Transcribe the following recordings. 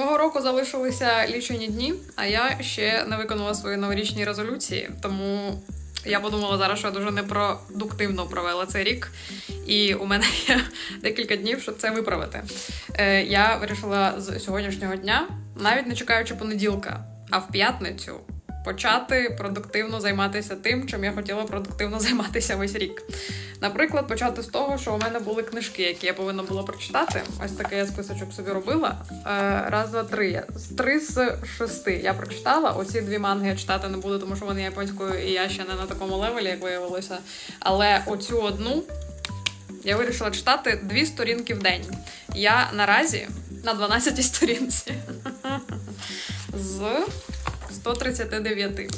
нового року залишилися лічені дні, а я ще не виконала свої новорічні резолюції, тому я подумала зараз, що я дуже непродуктивно провела цей рік, і у мене є декілька днів, щоб це виправити. Е, я вирішила з сьогоднішнього дня, навіть не чекаючи понеділка, а в п'ятницю. Почати продуктивно займатися тим, чим я хотіла продуктивно займатися весь рік. Наприклад, почати з того, що у мене були книжки, які я повинна була прочитати. Ось такий я списочок собі робила. Е, раз, два, три. Три з шести я прочитала. Оці дві манги я читати не буду, тому що вони японською, і я ще не на такому левелі, як виявилося. Але оцю одну я вирішила читати дві сторінки в день. Я наразі на 12 сторінці з 139.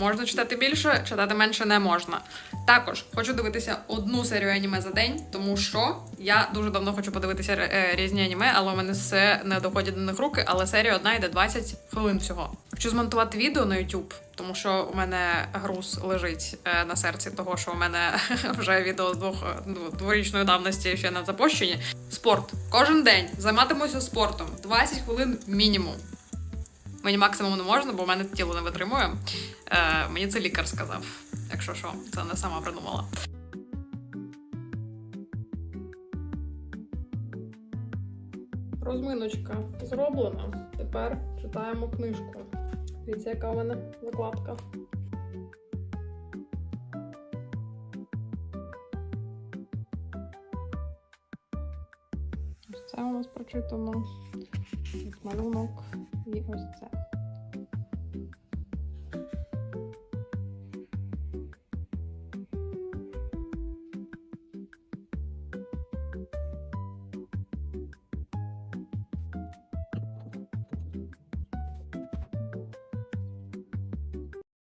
Можна читати більше, читати менше не можна. Також хочу дивитися одну серію аніме за день, тому що я дуже давно хочу подивитися е, різні аніме, але у мене все не доходять до них руки. Але серія одна йде 20 хвилин всього. Хочу змонтувати відео на YouTube, тому що у мене груз лежить е, на серці того, що у мене вже відео з двох ну, дворічної давності ще не запущені. Спорт кожен день займатимуся спортом 20 хвилин мінімум. Мені максимум не можна, бо в мене тіло не витримує. Е, мені це лікар сказав. Якщо що, це не сама придумала. Розминочка зроблена. Тепер читаємо книжку. Дивіться, яка у мене закладка. Ось це у нас прочитано. Малюнок і ось це.